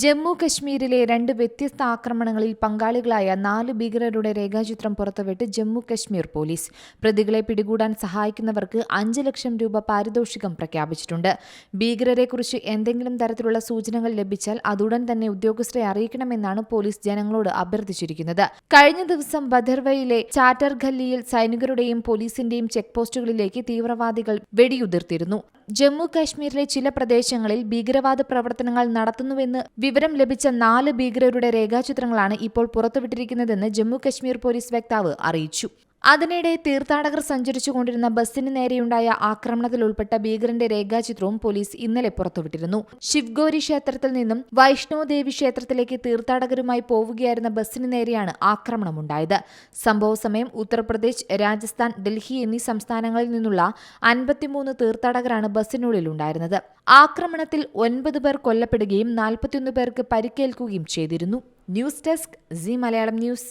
ജമ്മു കശ്മീരിലെ രണ്ട് വ്യത്യസ്ത ആക്രമണങ്ങളിൽ പങ്കാളികളായ നാല് ഭീകരരുടെ രേഖാചിത്രം പുറത്തുവിട്ട് ജമ്മു കശ്മീർ പോലീസ്. പ്രതികളെ പിടികൂടാൻ സഹായിക്കുന്നവർക്ക് അഞ്ച് ലക്ഷം രൂപ പാരിതോഷികം പ്രഖ്യാപിച്ചിട്ടുണ്ട്. ഭീകരരെക്കുറിച്ച് എന്തെങ്കിലും തരത്തിലുള്ള സൂചനകൾ ലഭിച്ചാൽ അതുടൻ തന്നെ ഉദ്യോഗസ്ഥരെ അറിയിക്കണമെന്നാണ് പോലീസ് ജനങ്ങളോട് അഭ്യർത്ഥിച്ചിരിക്കുന്നത്. കഴിഞ്ഞ ദിവസം ബദർവയിലെ ചാറ്റർഖല്ലിയിൽ സൈനികരുടെയും പോലീസിന്റെയും ചെക്ക് പോസ്റ്റുകളിലേക്ക് തീവ്രവാദികൾ വെടിയുതിർത്തിരുന്നു. ജമ്മു കാശ്മീരിലെ ചില പ്രദേശങ്ങളിൽ ഭീകരവാദ പ്രവർത്തനങ്ങൾ നടത്തുന്നുവെന്ന് വിവരം ലഭിച്ച നാല് ഭീകരരുടെ രേഖാചിത്രങ്ങളാണ് ഇപ്പോൾ പുറത്തുവിട്ടിരിക്കുന്നതെന്ന് ജമ്മു കാശ്മീർ പോലീസ് വക്താവ് അറിയിച്ചു. അതിനിടെ തീർത്ഥാടകർ സഞ്ചരിച്ചുകൊണ്ടിരുന്ന ബസ്സിന് നേരെയുണ്ടായ ആക്രമണത്തിൽ ഉൾപ്പെട്ട ഭീകരന്റെ രേഖാചിത്രവും പോലീസ് ഇന്നലെ പുറത്തുവിട്ടിരുന്നു. ശിവ്ഗോരി ക്ഷേത്രത്തിൽ നിന്നും വൈഷ്ണോദേവി ക്ഷേത്രത്തിലേക്ക് തീർത്ഥാടകരുമായി പോവുകയായിരുന്ന ബസ്സിന് നേരെയാണ് ആക്രമണമുണ്ടായത്. സംഭവ സമയം ഉത്തർപ്രദേശ് രാജസ്ഥാൻ ഡൽഹി എന്നീ സംസ്ഥാനങ്ങളിൽ നിന്നുള്ള അൻപത്തിമൂന്ന് തീർത്ഥാടകരാണ് ബസ്സിനുള്ളിലുണ്ടായിരുന്നത് ആക്രമണത്തിൽ ഒൻപത് പേർ കൊല്ലപ്പെടുകയും നാൽപ്പത്തിയൊന്ന് പേർക്ക് പരിക്കേൽക്കുകയും ചെയ്തിരുന്നു. News desk C Malayalam news.